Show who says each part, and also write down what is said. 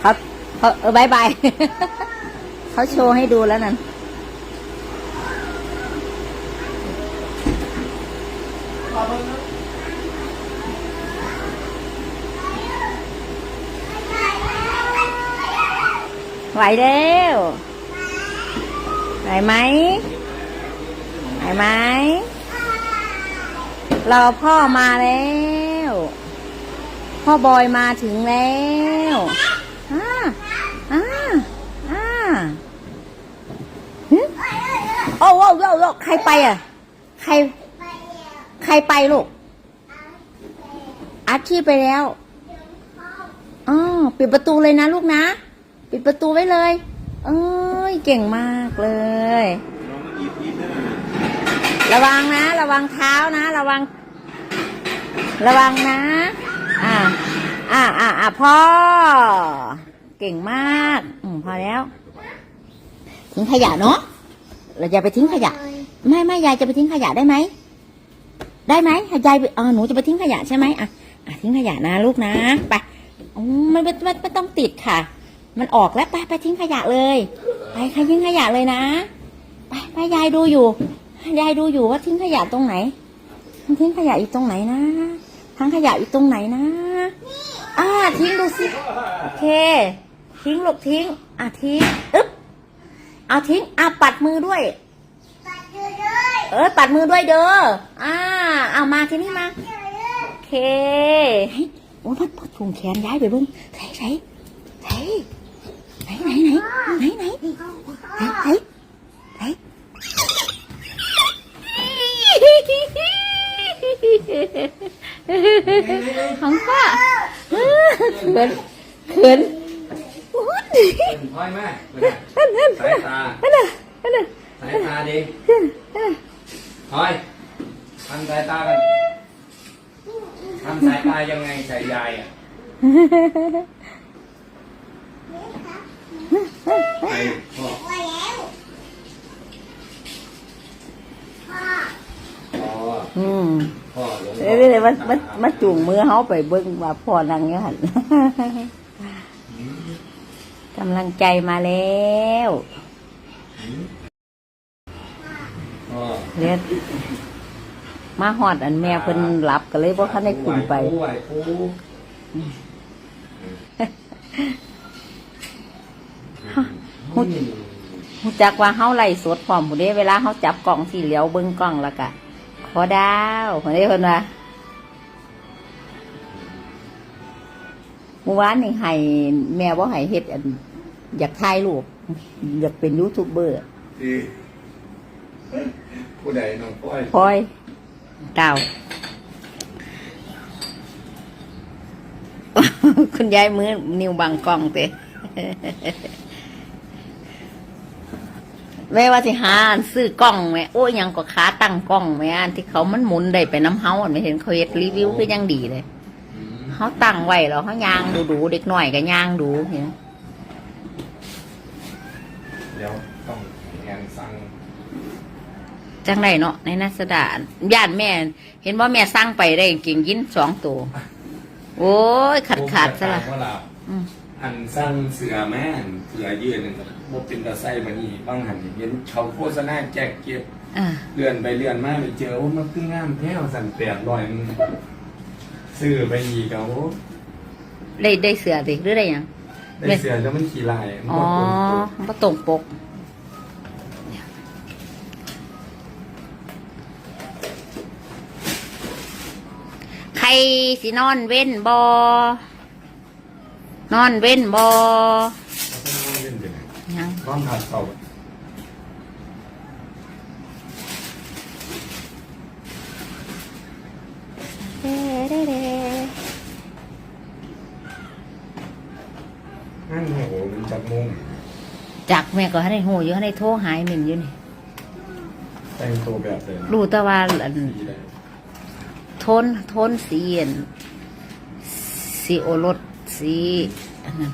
Speaker 1: เขาเขาเออบายบายเขาโชว์ให้ดูแล้วนั่นไหวเร็วไหวไหมไหวไหมรอพ่อมาแล้ว พ่อบอยมาถึงแล้วอ่าอ่าอ่าหึโอ้โอ้โอ้โอ้ใครไปอะ ใคร ใครไปลูก อาชีพไปแล้วอ๋อปิดประตูเลยนะลูกนะ ปิดประตูไว้เลย เอ้ย เก่งมากเลย ระวังนะ ระวังเท้านะ ระวัง ระวังนะ อ่า อ่าอ่าอ่าพ่อ เก่งมาก อืมพอแล้ว ทิ้งขยะเนาะ เราจะไปทิ้งขยะ ไม่ไม่ยายจะไปทิ้งขยะได้ไหม ได้ไหมยายเออหนูจะไปทิ้งขยะใช่ไหมอะอะทิ้งขยะนะลูกนะ ไปมไม่ไม่ไม่ไม่ต้องติดค่ะ มันออกแล้วไปไปทิ้งขยะเลย ไปใครทิ้งขยะเลยนะ ไปไปยายดูอยู่ ยายดูอยู่ว่าทิ้งขยะตรงไหน ทิ้งขยะอยู่ตรงไหนนะ ทั้งขยะอยู่ตรงไหนนะ อ่าทิ้งดูสิ โอเค ทิ้งลูกทิ้ง อะทิ้ง อึ๊บ เอาทิ้ง อะปัดมือด้วย เออปัดมือด้วยเด้อ อ่า เอามาที่นี่มา โอเคเฮ้ยโอ้ยมันมันถุงแขนย้ายไปเบิ้งใส่ใส่ใส่ไหนไหนไหนไหนไหนไหนไหนไหน ของป้าเขินเขินโอ้ย
Speaker 2: พ่อยมากสายตาสายตาดีพ่อยทำสายตากันทำสายตายังไงใส่ยายอะไปพ่อพ่อ
Speaker 1: อืม
Speaker 2: พ่อหลวง
Speaker 1: เดี๋ยวเดี๋ยวมามามาจูงมือเขาไปเบิ้งว่าพ่อนั่งอยังหันกำลังใจมาแล้ว
Speaker 2: พ่อ
Speaker 1: เรียนมาหอดอันแม่เพิ่นหลับก็เลยบ่ทันได้ขึ้นไป
Speaker 2: ไหวปู
Speaker 1: ฮู้ฮู้จักว่าเฮาไล่สดพร้อมผู้เด้เวลาเฮาจับกล่องสีเหลียวเบิ่งกล้องแล้วก็ ขอดาวเพิ่นได้เพิ่นว่าเมื่อวานนี่ให้แม่บ่ให้เฮ็ดอัน อยากถ่ายรูปอยากเป็นยูทูบเบอร์
Speaker 2: ดีผู้ใดน้องพ่อย
Speaker 1: พลอยดาวคุณยายมือนิ้วบังกล้องเตะ แม่ว่าสิหาอันซื้อกล้องแม่โอ้ยยังก็ขาตั้งกล้องแม่อันที่เขามันหมุนได้ไปน้ำเฮาอันไม่เห็นเขาเฮ็ดรีวิวคือยังดีเลยเขาตั้งไว้แล้วเขายางดูดูๆเด็กหน่อยก็ยางดูเห็น
Speaker 2: เดี๋ยวต้องงานสั่ง
Speaker 1: จังไรเนาะในนัสดาญาติแม่ เห็นว่าแม่สร้างไปได้เก่งยินสองตัวโอ้ยขาดขาดซะละ
Speaker 2: ว่าเรา
Speaker 1: อืม
Speaker 2: อันสร้างเสือแม่นเสือยืนหนึ่ง บ่เป็นตาไส้มานี่บางหันเห็นเขาโฆษณาแจกเก็บ
Speaker 1: อ่า
Speaker 2: เลื่อนไปเลื่อนมาไปเจอว่ามันคืองามแท้วสั่นแปดร้อยมันซื้อไปอีกเอา
Speaker 1: ได้ได้เสือดิหรือได้หยัง
Speaker 2: ได้เสือแล้วมันขี่ลายมัน
Speaker 1: อ๋อ
Speaker 2: บ่ตรงปก
Speaker 1: มันบ่ตรงปก ใครสินอนเว้นบอนอนเว้นบอ
Speaker 2: เอา ไปนอนเล่นไปไหน
Speaker 1: ยัง
Speaker 2: นอนผัดเสา
Speaker 1: เด้เด้เด้
Speaker 2: นั่นโอ้โหมันจับมุง
Speaker 1: จักแม่ก็ให้หูอยู่ให้โทรหายหมิ่นอยู่นี่
Speaker 2: แต่งตัวแบบเดิม
Speaker 1: รู้แต่ว่าอัน
Speaker 2: สีเลย
Speaker 1: โทนโทนสีอันสีโอรสสีอันนั้น